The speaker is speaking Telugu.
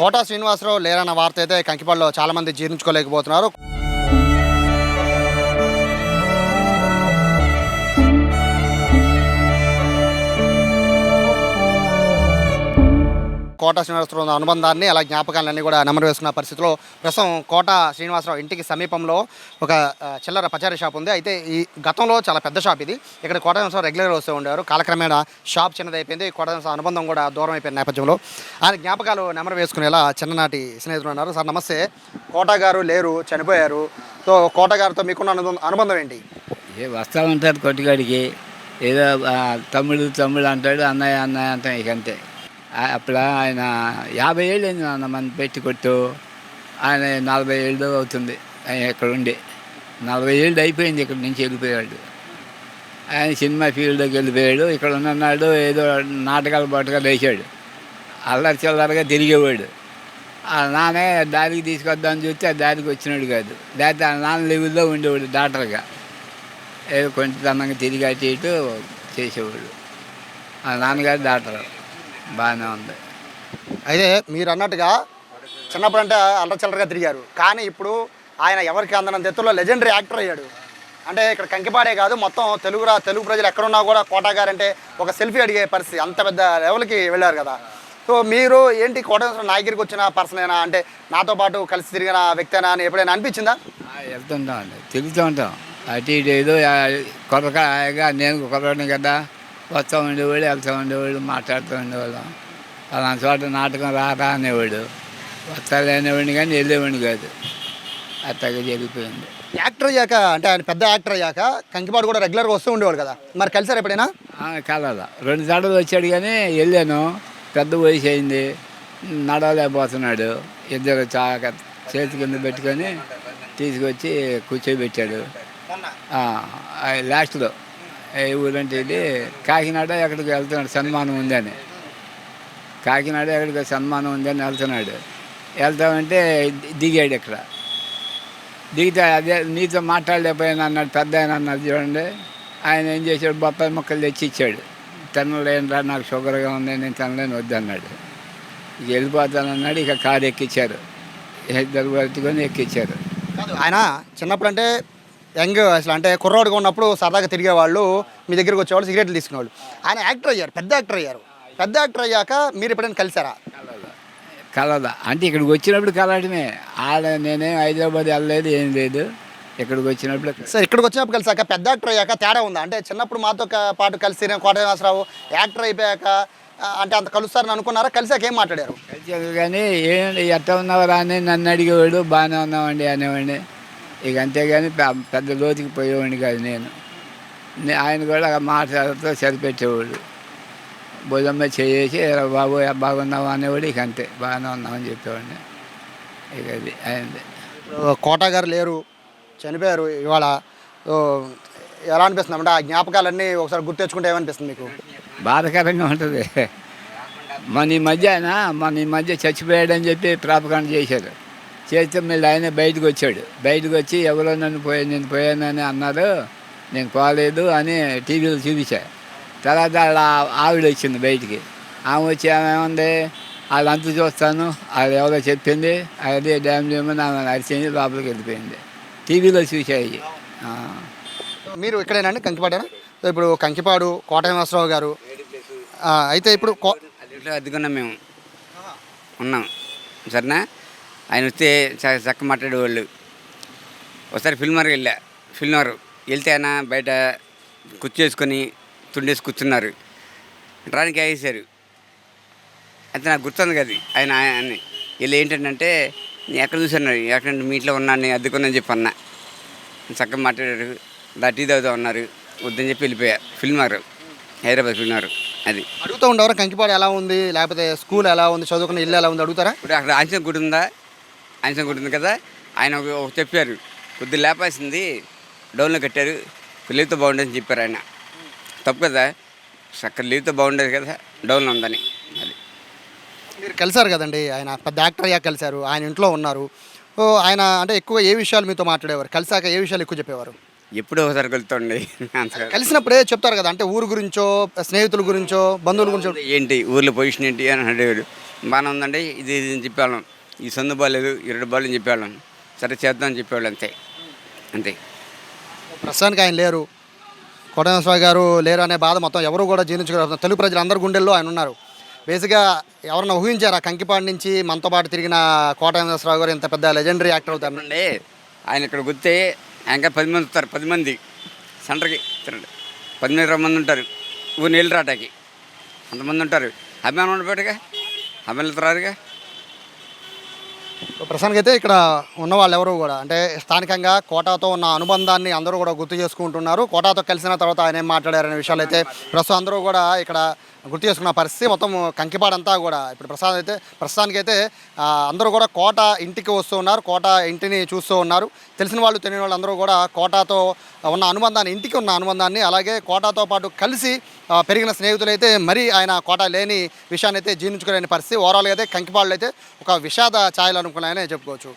కోటా శ్రీనివాసరావు లేరన్న వార్త అయితే కంకిపాడులో చాలా మంది జీర్ణించుకోలేకపోతున్నారు. కోట శ్రీనివాసరావు అనుబంధాన్ని అలా జ్ఞాపకాలన్నీ కూడా నెమరు వేసుకున్న పరిస్థితిలో ప్రస్తుతం కోట శ్రీనివాసరావు ఇంటికి సమీపంలో ఒక చిల్లర పచారీ షాప్ ఉంది. అయితే ఈ గతంలో చాలా పెద్ద షాప్ ఇది. ఇక్కడ కోట శ్రీనివాసరావు రెగ్యులర్ వస్తూ ఉండేవారు. కాలక్రమేణా షాప్ చిన్నదైపోయింది. కోట శ్రీనివాసరావు అనుబంధం కూడా దూరం అయిపోయిన నేపథ్యంలో ఆయన జ్ఞాపకాలు నెమరు వేసుకునేలా చిన్ననాటి స్నేహితులు ఉన్నారు. సార్ నమస్తే. కోట గారు లేరు చనిపోయారు. సో కోట గారితో మీకున్న అనుబంధం అనుబంధం ఏంటి? ఏ వస్తూ ఉంటారు కొట్టుగాడికి ఏదో తమ్ముడు తమ్ముడు అంటాడు అన్నయ్య అన్నయ్య అంటాం ఇక అంతే. అప్పుడు ఆయన యాభై ఏళ్ళు అయింది నాన్న మన పెట్టి కొట్టు. ఆయన నలభై ఏళ్ళు అవుతుంది. ఆయన ఇక్కడ ఉండి. నలభై ఏళ్ళు అయిపోయింది ఇక్కడ నుంచి వెళ్ళిపోయాడు. ఆయన సినిమా ఫీల్డ్లోకి వెళ్ళిపోయాడు. ఇక్కడ ఉన్నాడు ఏదో నాటకాలు బాటుగా వేసాడు. అల్లరి చల్లరగా తిరిగేవాడు. ఆ నాన్నే దారికి తీసుకొద్దామని చూస్తే ఆ దారికి వచ్చినాడు కాదు. లేకపోతే ఆ నాన్న లెవెల్లో ఉండేవాడు డాక్టర్గా. ఏదో కొంచెం తనంగా తిరిగి అటు ఇటు చేసేవాడు. ఆ నాన్నగారు డాక్టర్. బాగానే ఉంది. అయితే మీరు అన్నట్టుగా చిన్నప్పుడు అంటే అల్లచల్లరగా తిరిగారు. కానీ ఇప్పుడు ఆయన ఎవరికి అందనంత ఎత్తులో లెజెండరీ యాక్టర్ అయ్యాడు. అంటే ఇక్కడ కంకిపాడే కాదు మొత్తం తెలుగు తెలుగు ప్రజలు ఎక్కడున్నా కూడా కోటా గారు అంటే ఒక సెల్ఫీ అడిగే పరిస్థితి అంత పెద్ద లెవెల్కి వెళ్ళారు కదా. సో మీరు ఏంటి కోట నాయకుడికి వచ్చిన పర్సన్ అయినా అంటే నాతో పాటు కలిసి తిరిగిన వ్యక్తేనా అని ఎప్పుడైనా అనిపించిందా? వెళ్తుంటాం అండి తిరుగుతూ ఉంటాం. అటు ఇటు ఏదో కొరకగా నేను కొరకని కదా. వస్తూ ఉండేవాడు వెళ్తూ ఉండేవాడు మాట్లాడుతూ ఉండేవాళ్ళం. అలాంటి చోట నాటకం రారా అనేవాడు. వస్తాడు అనేవాడిని కానీ వెళ్ళేవాడిని కాదు. అట్టగా జరిగిపోయింది. యాక్టర్ అయ్యాక అంటే ఆయన పెద్ద యాక్టర్ అయ్యాక కంకిపాడు కూడా రెగ్యులర్గా వస్తూ ఉండేవాడు కదా. మరి కలిసారు ఎప్పుడైనా? కలదా రెండు సార్లు వచ్చాడు కానీ వెళ్ళాను. పెద్ద వయసు అయింది. నడవలేకపోతున్నాడు. ఇద్దరు చా చేతి కింద పెట్టుకొని తీసుకొచ్చి కూర్చోబెట్టాడు. లాస్ట్లో. ఊరంటే ఇది? కాకినాడ ఎక్కడికి వెళ్తున్నాడు? సన్మానం ఉందని. కాకినాడ ఎక్కడికి సన్మానం ఉందని వెళ్తున్నాడు. వెళ్తామంటే దిగాడు ఇక్కడ. దిగితే అదే నీతో మాట్లాడలేకపోయాను అన్నాడు పెద్ద ఆయన అన్నాడు చూడండి. ఆయన ఏం చేశాడు? బొప్పాయి మొక్కలు తెచ్చి ఇచ్చాడు. తినలేనురా నాకు షుగర్గా ఉంది నేను తినలేను వద్దన్నాడు ఇక వెళ్ళిపోతానన్నాడు ఇక కారు ఎక్కించారు ఇద్దరు పట్టుకొని ఎక్కించారు ఆయన చిన్నప్పుడు అంటే యంగ్ అసలు అంటే కుర్రోడుగా ఉన్నప్పుడు సరదాగా తిరిగేవాళ్ళు మీ దగ్గరికి వచ్చేవాళ్ళు సిగరెట్లు తీసుకునేవాళ్ళు. ఆయన యాక్టర్ అయ్యారు పెద్ద యాక్టర్ అయ్యారు. పెద్ద యాక్టర్ అయ్యాక మీరు ఎప్పుడైనా కలిసారా? కలదా. అంటే ఇక్కడికి వచ్చినప్పుడు కలవడమే ఆడ నేనేం హైదరాబాద్ వెళ్ళలేదు ఏం లేదు. ఇక్కడికి వచ్చినప్పుడు సార్ ఇక్కడికి వచ్చినప్పుడు కలిసాక పెద్ద యాక్టర్ అయ్యాక తేడా ఉందా? అంటే చిన్నప్పుడు మాతో పాటు కలిసి కోట శ్రీనివాసరావు యాక్టర్ అయిపోయాక అంటే అంత కలుస్తారని అనుకున్నారా? కలిసాక ఏం మాట్లాడారు? కలిసాక కానీ ఏంటి ఎట్లా ఉన్నావరా? అని నన్ను అడిగేవాడు. బాగానే ఉన్నామండి అనేవాడిని. ఇక అంతేగాని పెద్ద లోతుకి పోయేవాడిని కాదు నేను. ఆయన కూడా మాట్లాడుతూ సరిపెట్టేవాడు. భుజమ్మ చేసి "ఏరా బాబు బాగున్నావా? అనేవాడు ఇక అంతే. బాగానే ఉన్నామని చెప్పేవాడిని. ఇక అది అయింది. కోట గారు లేరు చనిపోయారు. ఇవాళ ఎలా అనిపిస్తుంది? అంటే ఆ జ్ఞాపకాలన్నీ ఒకసారి గుర్తు తెచ్చుకుంటే ఏమనిపిస్తుంది మీకు? బాధకరంగా ఉంటుంది. మన ఈ మధ్య ఆయన మన ఈ మధ్య చచ్చిపోయాడని చెప్పి ప్రాపకాండ చేశారు. చేస్తే మళ్ళీ ఆయన బయటకు వచ్చాడు. బయటకు వచ్చి ఎవరో నన్ను పోయా నేను పోయానని అన్నారు. నేను పోలేదు అని టీవీలో చూపించా. తర్వాత వాళ్ళ ఆవిడ వచ్చింది బయటికి. ఆమె వచ్చి ఆమె ఏముంది వాళ్ళంతా చూస్తాను. అది ఎవరో చెప్పింది. అదే డ్యామ్ చేయమని ఆమె అరిచింది లోపలికి వెళ్ళిపోయింది. టీవీలో చూసాయి ఆ. మీరు ఇక్కడేనండి కంకిపాడేనా? సో ఇప్పుడు కంకిపాడు కోట శ్రీనివాసరావు గారు ఆ, అయితే ఇప్పుడు కో అది ఇంట్లో అద్దెకున్నాం మేము. ఉన్నాం. సరేనా? ఆయన వస్తే చక్క మాట్లాడేవాళ్ళు. ఒకసారి ఫిల్మర్ వెళ్ళా. ఫిల్మర్ వెళ్తే ఆయన బయట కుర్చేసుకొని తుండేసి కూర్చున్నారు. రానికి వేసారు అయితే నాకు గుర్తుంది కదా ఆయన ఆయన్ని. వీళ్ళు ఏంటంటే నేను ఎక్కడ చూసాను ఎక్కడ మీ ఇంట్లో ఉన్నాను నేను అద్దెకున్నాను చెప్పి అన్నా. చక్కగా మాట్లాడారు. దా టీ తాగుతా ఉన్నారు వద్దని చెప్పి వెళ్ళిపోయా. ఫిల్మర్ హైదరాబాద్ ఫిల్మర్ అది. అడుగుతూ ఉండేవారు? కంకిపాడు ఎలా ఉంది? లేకపోతే స్కూల్ ఎలా ఉంది? చదువుకున్న ఇల్లు ఎలా ఉంది? అడుగుతారా? ఇప్పుడు అక్కడ ఆంజనేయ గుడి ఉందా? గుడి ఉంది కదా? ఆయన చెప్పారు. కొద్దిగా లేపాల్సింది డౌన్లో కట్టారు. లీవ్తో బాగుండేదని చెప్పారు ఆయన. తప్పు కదా? అక్కడ లీవ్తో బాగుండేది కదా? డౌన్లో ఉందని. అది. మీరు కలిసారు కదండి? ఆయన పెద్ద యాక్టర్ అయ్యాక కలిశారు. ఆయన ఇంట్లో ఉన్నారు. ఆయన అంటే ఎక్కువ ఏ విషయాలు మీతో మాట్లాడేవారు? కలిసాక ఏ విషయాలు ఎక్కువ చెప్పేవారు? ఎప్పుడో ఒకసారి కలుతుండే కలిసినప్పుడే చెప్తారు కదా? అంటే ఊరు గురించో స్నేహితుల గురించో బంధువుల గురించో. ఏంటి? ఊర్లో పొజిషన్ ఏంటి అని అడిగాడు బాగానే ఉందండి. ఇది చెప్పేవాళ్ళం. ఈ సందు బాగాలేదు ఈ రెండు బాగాలేదు అని చెప్పేవాళ్ళం. సరే చేద్దాం అని చెప్పేవాళ్ళు అంతే. అంతే. ప్రస్తుతానికి ఆయన లేరు. కోటేశ్వరరావు గారు లేరు అనే బాధ మొత్తం ఎవరు కూడా జీర్ణించుకోరు తెలుగు ప్రజలందరి గుండెల్లో ఆయన ఉన్నారు. బేసిక్గా ఎవరన్నా ఊహించారా? కంకిపాడు నుంచి మనతో పాటు తిరిగిన కోటేశ్వరరావు గారు ఇంత పెద్ద లెజెండరీ యాక్టర్ అవుతారు. అండి ఆయన ఇక్కడ గుర్తే ఇంకా పది మంది వస్తారు పది మంది. సెంటర్కి తిరండి పదిహేను మంది ఉంటారు. ఊరు నీళ్ళు రాటాకి అంతమంది ఉంటారు. అభిమానం ఉండబెట్టగా? అభిమానులు రారుగా? ప్రస్తుతానికి అయితే ఇక్కడ ఉన్న వాళ్ళు ఎవరు కూడా అంటే స్థానికంగా కోటాతో ఉన్న అనుబంధాన్ని అందరూ కూడా గుర్తు చేసుకుంటున్నారు. కోటాతో కలిసిన తర్వాత ఆయన ఏం మాట్లాడారనే విషయాలు అయితే ప్రస్తుతం అందరూ కూడా ఇక్కడ గుర్తు చేసుకున్న పరిస్థితి మొత్తం కంకిపాడంతా కూడా. ఇప్పుడు ప్రసాద్ అయితే ప్రస్తుతానికైతే అందరూ కూడా కోట ఇంటికి వస్తూ ఉన్నారు. కోట ఇంటిని చూస్తూ ఉన్నారు. తెలిసిన వాళ్ళు తెలియని వాళ్ళు అందరూ కూడా కోటాతో ఉన్న అనుబంధాన్ని ఇంటికి ఉన్న అనుబంధాన్ని అలాగే కోటాతో పాటు కలిసి పెరిగిన స్నేహితులు అయితే మరీ ఆయన కోట లేని విషయాన్ని అయితే జీర్ణించుకోలేని పరిస్థితి. ఓవరాల్గా అయితే కంకిపాళ్ళు అయితే ఒక విషాద ఛాయలు అనుకున్నాయని చెప్పుకోవచ్చు.